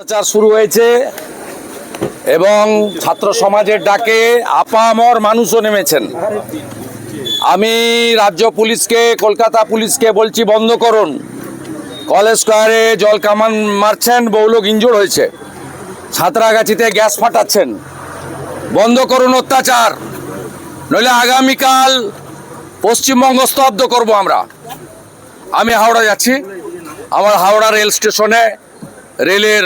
প্রচার শুরু হয়েছে এবং ছাত্র সমাজের ডাকে আপামর মানুষও নেমেছেন। আমি রাজ্য পুলিশকে, কলকাতা পুলিশকে বলছি, বন্ধ করুন। কলেজ স্কোয়ারে জল কামান মারছেন বহু লোক ইনজোর হয়েছে। ছাত্রাগাছিতে গ্যাস ফাটাচ্ছেন। বন্ধ করুন অত্যাচার। নইলে আগামীকাল পশ্চিমবঙ্গ স্তব্ধ করব আমরা। আমি হাওড়া যাচ্ছি। আমার হাওড়া রেল স্টেশনে রেলের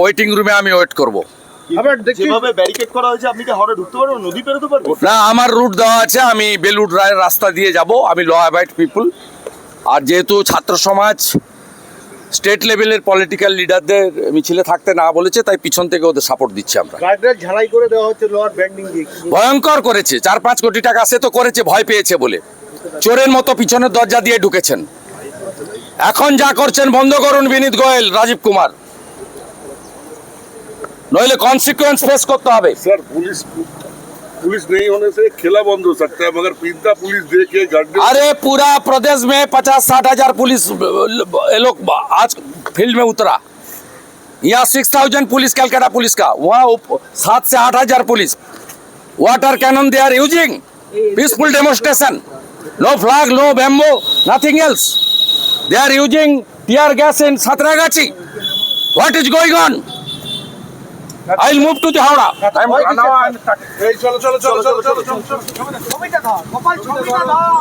ওয়েটিং রুমে আমি ওয়েট করব। যেভাবে ব্যারিকেড করা হয়েছে আপনি কি হাওড়া ঢুকতে পারবেন? নদী পেরোতে পারবেন না আমার রুট দেওয়া আছে আমি বেলুড় রায়ের রাস্তা দিয়ে যাব আমি ল অ্যাবাইড পিপুল আর যেহেতু ছাত্র সমাজ স্টেট লেভেলের পলিটিক্যাল লিডারদের মিছিলে থাকতে না বলেছে তাই পিছন থেকে ওদের সাপোর্ট দিচ্ছি আমরা। ঝালাই করে দেওয়া হচ্ছে লোয়ার ব্যান্ডিং ভয়ঙ্কর করেছে চার পাঁচ কোটি টাকা সে তো করেছে ভয় পেয়েছে বলে। চোরের মতো পিছনের দরজা দিয়ে ঢুকেছেন। এখন যা করছেন বন্ধ করুন বিনীত গোয়েল রাজীব কুমার। নইলে কনসিকুয়েন্স ফেস করতে হবে सर पुलिस पुलिस नहीं होने से खेला बंद हो सकता है मगर पीता पुलिस दे के गड्ढे अरे पूरा प्रदेश में पचास साठ हजार पुलिस ये लोग आज फील्ड में उतरा यहाँ six thousand police Calcutta police का वहाँ उप- सात से आठ हजार police water cannon they are using peaceful demonstration no flag no bamboo nothing else they are using tear gas in Satragachi. What is going on? The Howrah. I'm, now I'm এই চলো চলো চলো চলো চলো চলো ছবিটা দাও গোপাল ছবিটা দাও